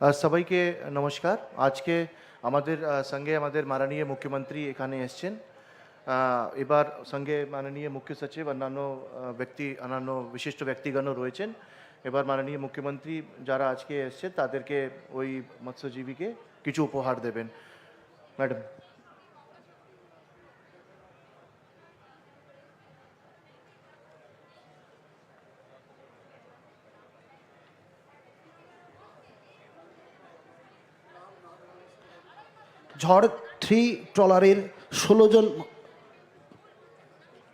সবাইকে নমস্কার। আজকে আমাদের সঙ্গে আমাদের মাননীয় মুখ্যমন্ত্রী এখানে এসছেন। এবার সঙ্গে মাননীয় মুখ্য সচিব, অন্যান্য ব্যক্তি, অন্যান্য বিশিষ্ট ব্যক্তিগণও রয়েছেন। এবার মাননীয় মুখ্যমন্ত্রী যারা আজকে এসছে তাদেরকে ওই মৎস্যজীবীকে কিছু উপহার দেবেন। ম্যাডাম। ঝড় থ্রি ট্রলারের ষোলো জন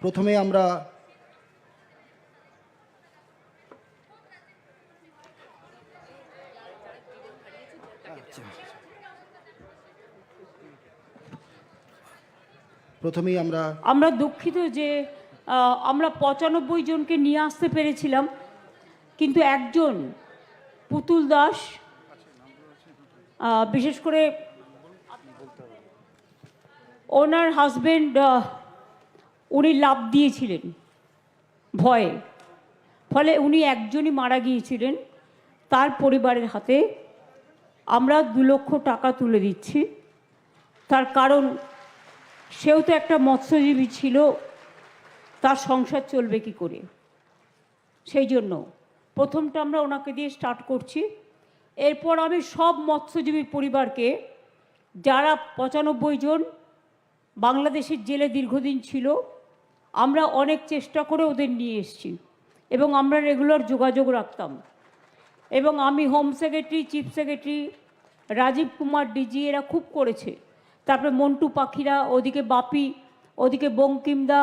প্রথমে আমরা। প্রথমেই আমরা আমরা দুঃখিত যে আমরা পঁচানব্বই জনকে নিয়ে আসতে পেরেছিলাম, কিন্তু একজন পুতুল দাস বিশেষ করে ওনার হাজবেন্ড উনি লাভ দিয়েছিলেন ভয়ে। ফলে উনি একজনই মারা গিয়েছিলেন। তার পরিবারের হাতে আমরা দু লক্ষ টাকা তুলে দিচ্ছি। তার কারণ, সেও তো একটা মৎস্যজীবী ছিল, তার সংসার চলবে কি করে? সেই জন্য প্রথমটা আমরা ওনাকে দিয়ে স্টার্ট করছি। এরপর আমি সব মৎস্যজীবীর পরিবারকে, যারা পঁচানব্বই জন বাংলাদেশের জেলে দীর্ঘদিন ছিল, আমরা অনেক চেষ্টা করে ওদের নিয়ে এসেছি এবং আমরা রেগুলার যোগাযোগ রাখতাম। এবং আমি home secretary chief secretary Rajeev Kumar DG এরা খুব করেছে। তারপরে মন্টু পাখিরা, ওদিকে বাপি, ওদিকে বঙ্কিমদা,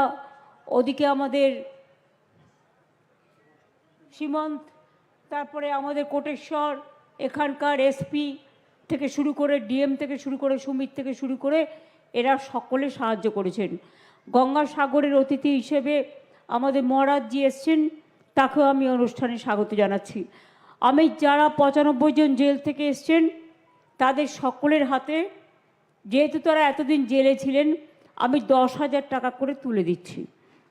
ওদিকে আমাদের সীমন্ত, তারপরে আমাদের কোটেশ্বর, এখানকার এসপি থেকে শুরু করে ডিএম থেকে শুরু করে সুমিত থেকে শুরু করে এরা সকলে সাহায্য করেছেন। গঙ্গাসাগরের অতিথি হিসেবে আমাদের মহারাজজি এসছেন, তাকেও আমি অনুষ্ঠানে স্বাগত জানাচ্ছি। আমি যারা পঁচানব্বই জন জেল থেকে এসছেন, তাদের সকলের হাতে, যেহেতু তারা এতদিন জেলে ছিলেন, আমি দশ হাজার টাকা করে তুলে দিচ্ছি।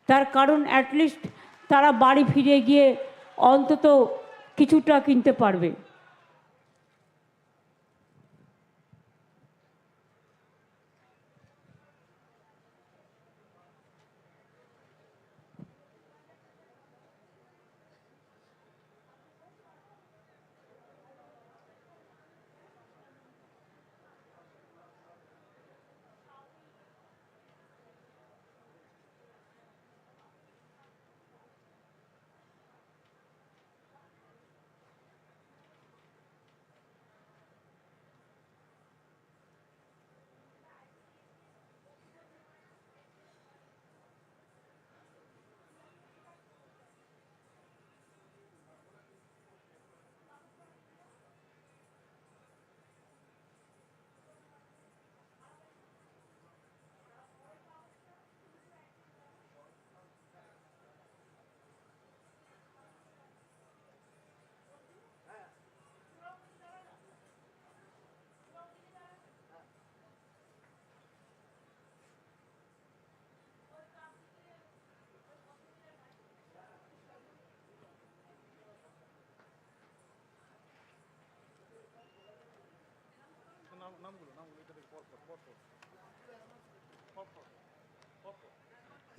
তার কারণ অ্যাটলিস্ট তারা বাড়ি ফিরে গিয়ে অন্তত কিছুটা কিনতে পারবে।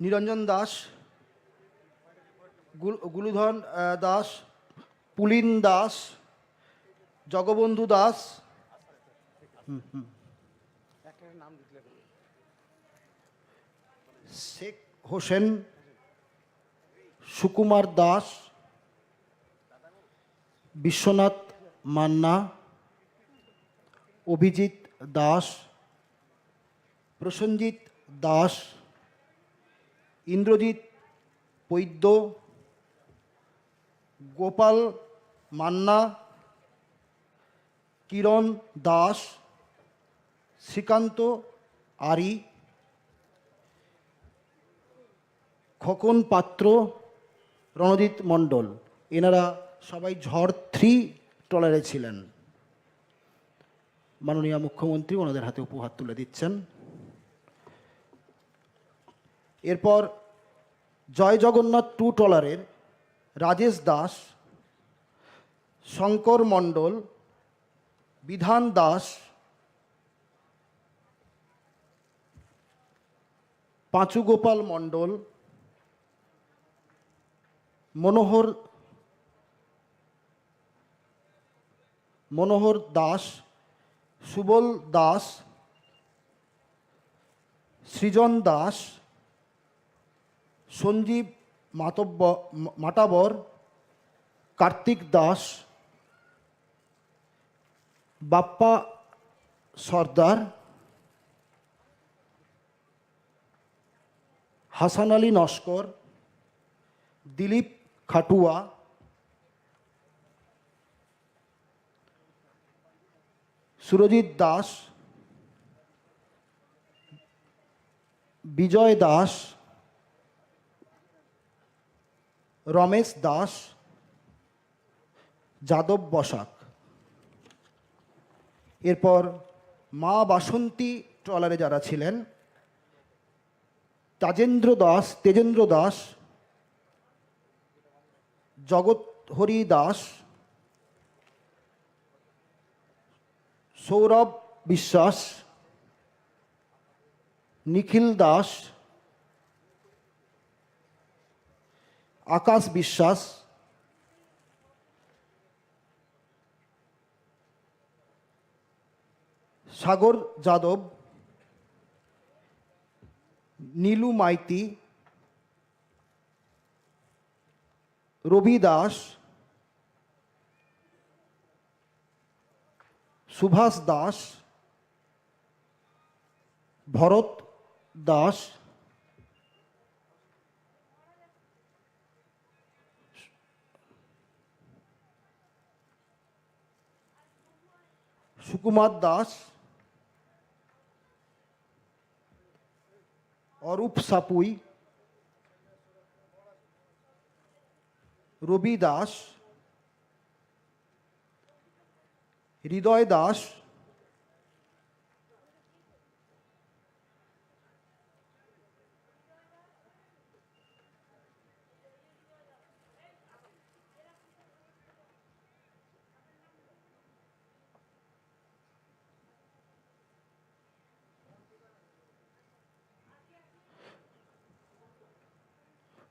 নিরঞ্জন দাস গুল- গুলুধন দাস পুলিন দাস জগবন্ধু দাস। শেখ হোসেন সুকুমার দাস বিশ্বনাথ মান্না অভিজিৎ দাস, প্রসঞ্জিৎ দাস, ইন্দ্রজিৎ বৈদ্য গোপাল মান্না, কিরণ দাস, শ্রীকান্ত আরি, খোকন পাত্র, রণজিৎ মণ্ডল। এনারা সবাই ঝড় থ্রি ট্রলারে ছিলেন। মাননীয় মুখ্যমন্ত্রী ওনাদের হাতে উপহার তুলে দিচ্ছেন। এরপর জয় জগন্নাথ টু ট্রলারের রাজেশ দাস, শঙ্কর মণ্ডল, বিধান দাস, পাঁচুগোপাল মণ্ডল, মনোহর মনোহর দাস সুবল দাস, সৃজন দাস, সঞ্জীব মাতব্য মাটাবর কার্তিক দাস, বাপ্পা সর্দার, হাসান আলী নস্কর, দিলীপ খাটুয়া সুরজিৎ দাস, বিজয় দাস, রমেশ দাস, যাদব বসাক। এরপর মা বাসন্তী ট্রলারে যারা ছিলেন, তাজেন্দ্র দাস, তেজেন্দ্র দাস, জগৎ হরি দাস সৌরভ বিশ্বাস নিখিল দাস আকাশ বিশ্বাস সাগর যাদব নীলু মাইতি রবি দাস সুভাষ দাস ভরত দাস সুকুমার দাস অরূপ সাপুই রবি দাস হৃদয় দাস।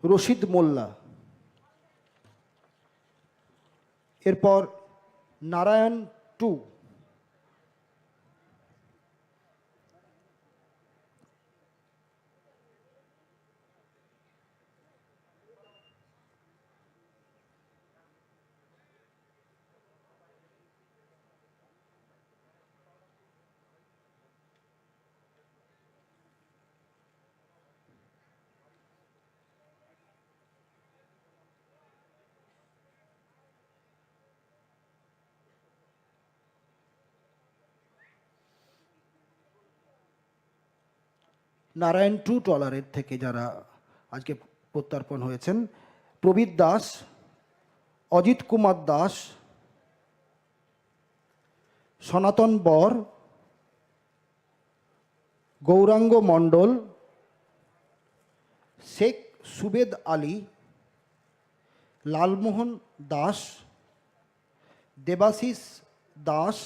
রশিদ মোল্লা। এরপর নারায়ণ টু নারায়ণ টু ট্রলারের থেকে যারা আজকে প্রত্যর্পণ হয়েছেন, প্রবীর দাস, অজিত কুমার দাস, সনাতন বর, গৌরাঙ্গ মণ্ডল, শেখ সুবেদ আলী, লালমোহন দাস, দেবাশিস দাস